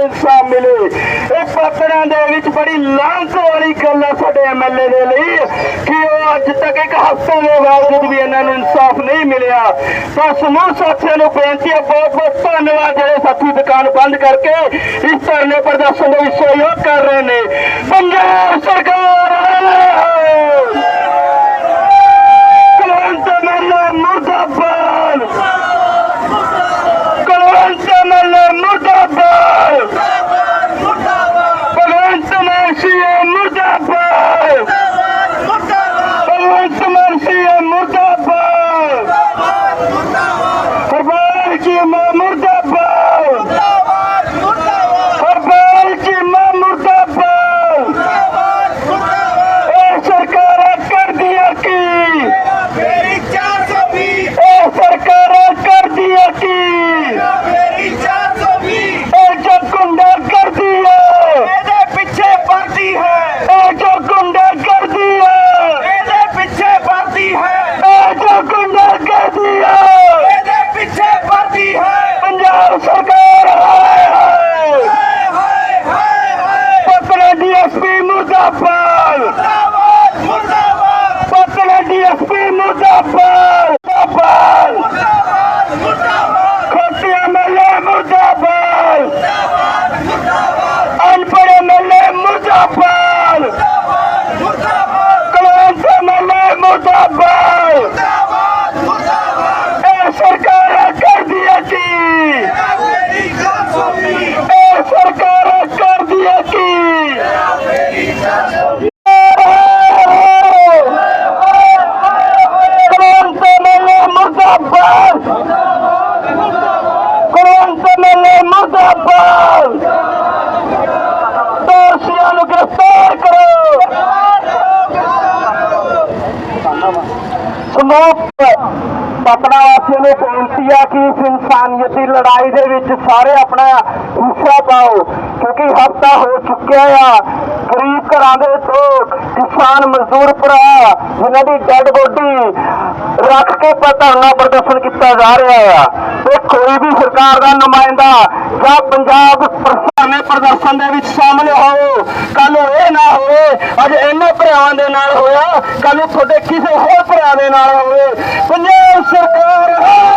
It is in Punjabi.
ਇਨਸਾਫ ਮਿਲੇ। ਇਹ ਪਾਤੜਾਂ ਦੇ ਵਿੱਚ ਬੜੀ ਲਾਂਤ ਵਾਲੀ ਗੱਲ ਹੈ ਸਾਡੇ ਐਮਐਲਏ ਦੇ ਲਈ ਕਿ ਉਹ ਅੱਜ ਤੱਕ ਇੱਕ ਹਫ਼ਤੇ ਦੇ ਬਾਵਜੂਦ ਵੀ ਇਹਨਾਂ ਨੂੰ ਇਨਸਾਫ ਨਹੀਂ ਮਿਲਿਆ। ਤਾਂ ਸਮੂਹ ਸਾਥੀਆਂ ਨੂੰ ਬੇਨਤੀ ਹੈ ਬਹੁਤ ਬਹੁਤ ਧੰਨਵਾਦ ਜਿਹੜੇ ਸਾਥੀ ਦੁਕਾਨ ਬੰਦ ਕਰਕੇ ਇਸ ਧਰਨੇ ਪ੍ਰਦਰਸ਼ਨ ਦੇ ਵਿੱਚ ਸਹਿਯੋਗ ਕਰ ਰਹੇ ਨੇ। ਪੰਜਾਬ ਸਰਕਾਰ ਕੁਲਵੰਤ ਮੱਲਾ ਮੁਰਦਾਬਾਦ ਕੁਲਵੰਤ ਮੱਲਾ ਮੁਰਦਾਬਾਦ ਭਗਵੰਤ ਮਾਨ ਸੀਐਮ ਮੁਰਦਾਬਾਦ ਭਗਵੰਤ ਮਾਨ ਸੀਐਮ ਮੁਰਦਾਬਾਦ ਹਰਪਾਲ ਜੀ ਮਾਂ ਮੁਰਦਾਬਾਦ ਹਰਪਾਲ ਜੀ ਮਾਂ ਮੁਰਦਾਬਾਦ ਇਹ ਸਰਕਾਰਾਂ ਕਰਦੀਆਂ ਕੀ ਇਹ ਸਰਕਾਰਾਂ ਕਰਦੀਆਂ ਕੀ ਇਹ ਜੋ ਗੁੰਡਾ ਕਰਦੀ ਹੈ ਇਹ ਜੋ ਗੁੰਡਾ ਕਰਦੀ ਹੈ ਇਹ ਜੋ ਗੁੰਡਾ ਕਰਦੀ ਹੈ ਪੰਜਾਬ ਸਰਕਾਰ ਹਾਏ ਹਾਏ ਪਤਲੇ ਡੀਐਸਪੀ ਮੁਰਦਾਬਾਦ! ਪਤਲੇ ਡੀਐਸਪੀ ਮੁਰਦਾਬਾਦ! ਮੁਰਦਾਬਾਦ! ਖੋਟੀਆਂ ਮੱਲੇ ਮੁਰਦਾਬਾਦ! ਅਨਪੜ੍ਹ ਮੱਲੇ ਮੁਰਦਾਬਾਦ! ਕਲੰਕ ਮੱਲੇ ਮੁਰਦਾਬਾਦ ਇਹ ਸਰਕਾਰ ਕਰਦੀ ਹੈ ਕੀ ਇਹ ਸਰਕਾਰ ਕਰਦੀ ਹੈ ਕੀ ਕਲੰਕ ਮੱਲੇ ਮੁਰਦਾਬਾਦ ਕਲੰਕ ਮੱਲੇ ਮੁਰਦਾਬਾਦ ਦੋਸ਼ੀਆਂ ਨੂੰ ਗ੍ਰਿਫਤਾਰ ਕਰੋ! ਸਮੂਹ ਪਤਨਾ ਵਾਸੀਆਂ ਨੂੰ ਬੇਨਤੀ ਆ ਕਿ ਇਸ ਇਨਸਾਨੀਅਤੀ ਲੜਾਈ ਦੇ ਵਿੱਚ ਸਾਰੇ ਆਪਣਾ ਹਿੱਸਾ ਪਾਓ, ਕਿਉਂਕਿ ਹਫਤਾ ਹੋ ਚੁੱਕਿਆ ਆ। ਗਰੀਬ ਘਰਾਂ ਦੇ ਤੋਂ ਕਿਸਾਨ ਮਜ਼ਦੂਰ ਭਰਾ ਜਿਨ੍ਹਾਂ ਦੀ ਡੈਡ ਬੋਡੀ ਰੱਖ ਕੇ ਧਰਨਾ ਪ੍ਰਦਰਸ਼ਨ ਕੀਤਾ ਜਾ ਰਿਹਾ ਆ। ਤੇ ਕੋਈ ਵੀ ਸਰਕਾਰ ਦਾ ਨੁਮਾਇੰਦਾ ਜਾਂ ਪੰਜਾਬ ਪ੍ਰਸ਼ਾਸਨ ਪ੍ਰਦਰਸ਼ਨ ਦੇ ਵਿੱਚ ਸ਼ਾਮਲ ਹੋ ਕੱਲ ਇਹ ਨਾ ਹੋਵੇ, ਅੱਜ ਇਹਨਾਂ ਭਰਾਵਾਂ ਦੇ ਨਾਲ ਹੋਇਆ ਕੱਲ ਤੁਹਾਡੇ ਕਿਸੇ ਹੋਰ ਭਰਾ ਦੇ ਨਾਲ ਹੋਵੇ। ਪੰਜਾਬ ਸਰਕਾਰ